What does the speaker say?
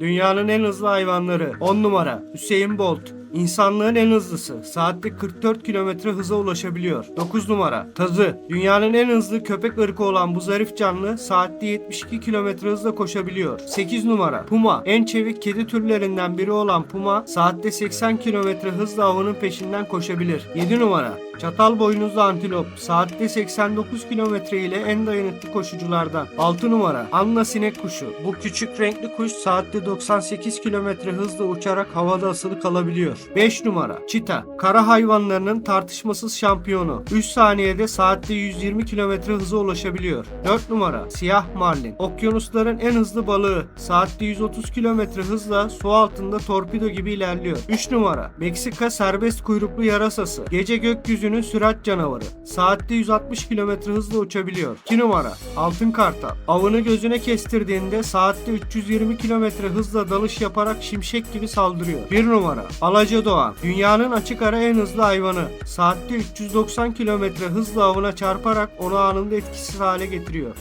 Dünyanın en hızlı hayvanları. 10 numara. Hüseyin Bolt. İnsanlığın en hızlısı. Saatte 44 kilometre hıza ulaşabiliyor. 9 numara. Tazı. Dünyanın en hızlı köpek ırkı olan bu zarif canlı saatte 72 kilometre hızla koşabiliyor. 8 numara. Puma. En çevik kedi türlerinden biri olan puma saatte 80 kilometre hızla avının peşinden koşabilir. 7 numara. Çatal boynuzlu antilop saatte 89 kilometre ile en dayanıklı koşuculardan. 6 numara Anna sinek kuşu. Bu küçük renkli kuş saatte 98 kilometre hızla uçarak havada asılı kalabiliyor. 5 numara Çita Kara hayvanlarının tartışmasız şampiyonu. 3 saniyede saatte 120 kilometre hıza ulaşabiliyor. 4 numara Siyah marlin. Okyanusların en hızlı balığı. Saatte 130 kilometre hızla su altında torpido gibi ilerliyor. 3 numara Meksika serbest kuyruklu yarasası. Gece gökyüzünün sürat canavarı. Saatte 160 kilometre hızla uçabiliyor. 2 numara Altın kartal. Avını gözüne kestirdiğinde saatte 320 kilometre hızla dalış yaparak şimşek gibi saldırıyor. 1 numara Alaca Doğan. Dünyanın açık ara en hızlı hayvanı. Saatte 390 kilometre hızla avına çarparak onu anında etkisiz hale getiriyor.